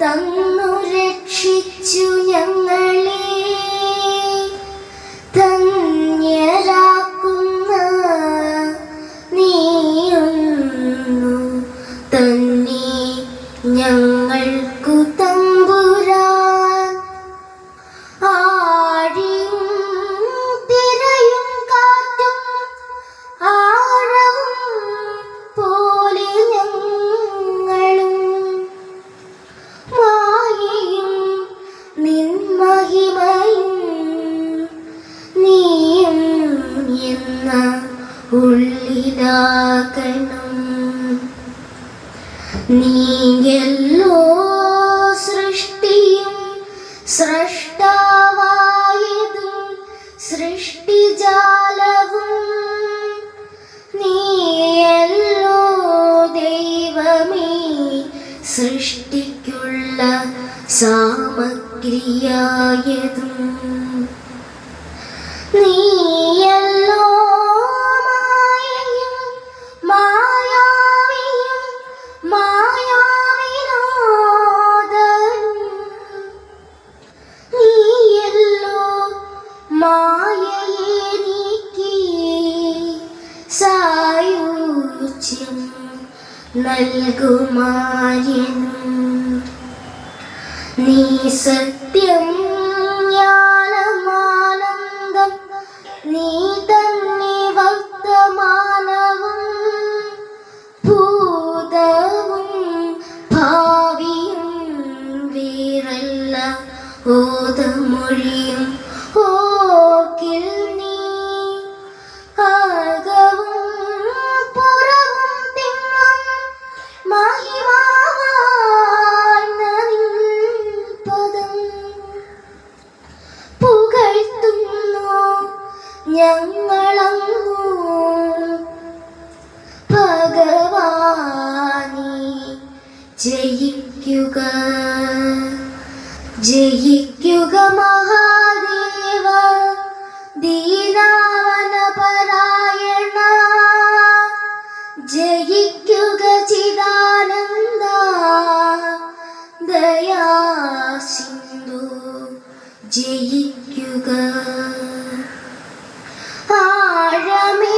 തന്നു രക്ഷിച്ചു ഞങ്ങളെ നിൻമഹിമയും നീയും എന്ന ഉള്ളിലാകണം. നീയല്ലോ സൃഷ്ടിയും സൃഷ്ടാവായതും സൃഷ്ടിജാലവും. നീയല്ലോ ദൈവമേ സൃഷ്ടിക്കുള്ള സാമഗ്രിയായതും നീയല്ലോ മായയും മായാവിയും മായാവിനോദനും നീയല്ലോ മായയെ നീക്കി സായുജ്യം നൽകുമായനും നീ സത്യം ജ്ഞാനമാനന്ദം. നീ തന്നെ വർത്തമാനവും ഭൂതവും ഭാവിയും വീറല്ല. ഓതമൊഴിയും ഞങ്ങളങ്ങു ഭഗവാനി ജയിക്കുക. ജയിക്കുക മഹാദേവ ദീനാവന പരായണ ജയിക്കുക ചിദാനന്ദ ദയാ സിന്ധു ജയിക്കുക.